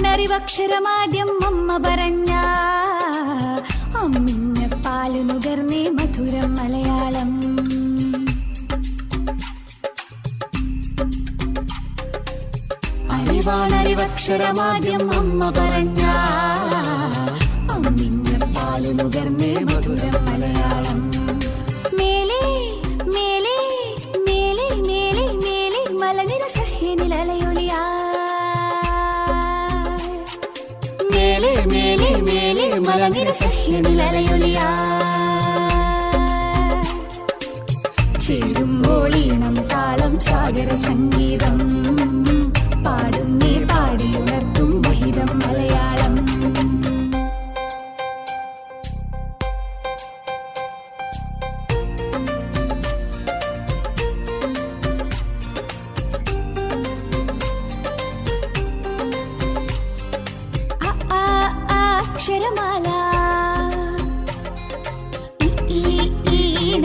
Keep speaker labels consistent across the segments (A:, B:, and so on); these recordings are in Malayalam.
A: അറിവാണറിവക്ഷരമാദ്യം അമ്മ പറഞ്ഞ. അമ്മിഞ്ഞ പാൽ നുകർന്നേ മധുരം മലയാളം. അറിവാണറിവക്ഷരമാദ്യം അമ്മ പറഞ്ഞ. അമ്മിഞ്ഞ പാൽ നുകർന്നേ മധുരം മലയാളം. മേലേ മേലേ മേലേ മലനിര സഹ്യനിലലയൊലിയാ ചേരുമ്പോൾ ഈണം താളം സാഗര സംഗീതം. പാടി ഉണർത്തും വഹിതം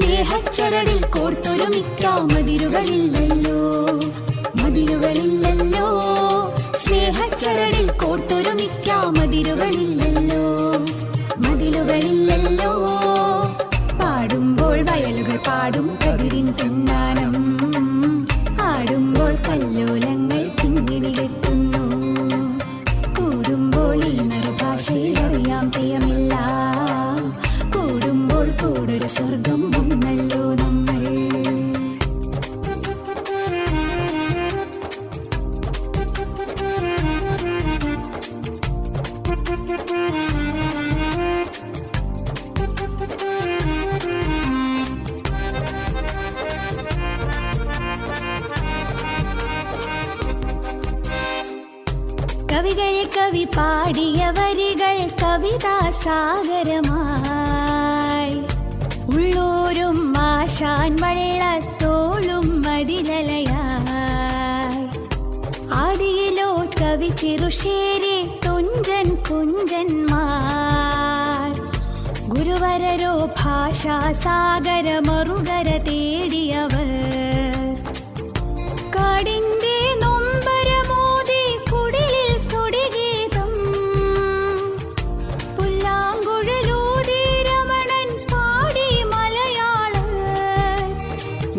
A: സ്നേഹച്ചരടിൽ കോർത്തൊരുമിക്കാം മതിരുകളില്ലല്ലോ മതിലുകളില്ലല്ലോ. സ്നേഹച്ചരടിൽ കോർത്തൊരുമിക്കാം മതിരുകളില്ലല്ലോ മതിലുകളില്ലല്ലോ. പാടുമ്പോൾ വയലുകൾ പാടും കതിരിൻ പിന്നാനം. ആടുമ്പോൾ കല്ലോലങ്ങൾ തിങ്ങിണി കെട്ടുന്നു കൂടുമ്പോൾ ഈ നറുഭാഷയിൽ അറിയാം പ്രിയമില്ല. കൂടുമ്പോൾ കൂടൊരു സ്വർഗം കവികൾ കവി പാടിയ വരികൾ കവിതാ സാഗരമായി. ഉള്ളൂരും മാഷാൻ വള്ളത്തോളും മടിലലയായി ആദിയിലോ കവി ചെറുശേരി തുഞ്ചൻ കുഞ്ചന്മാർ. ഗുരുവരരോ ഭാഷാ സാഗര മറുകര തേടിയവർ.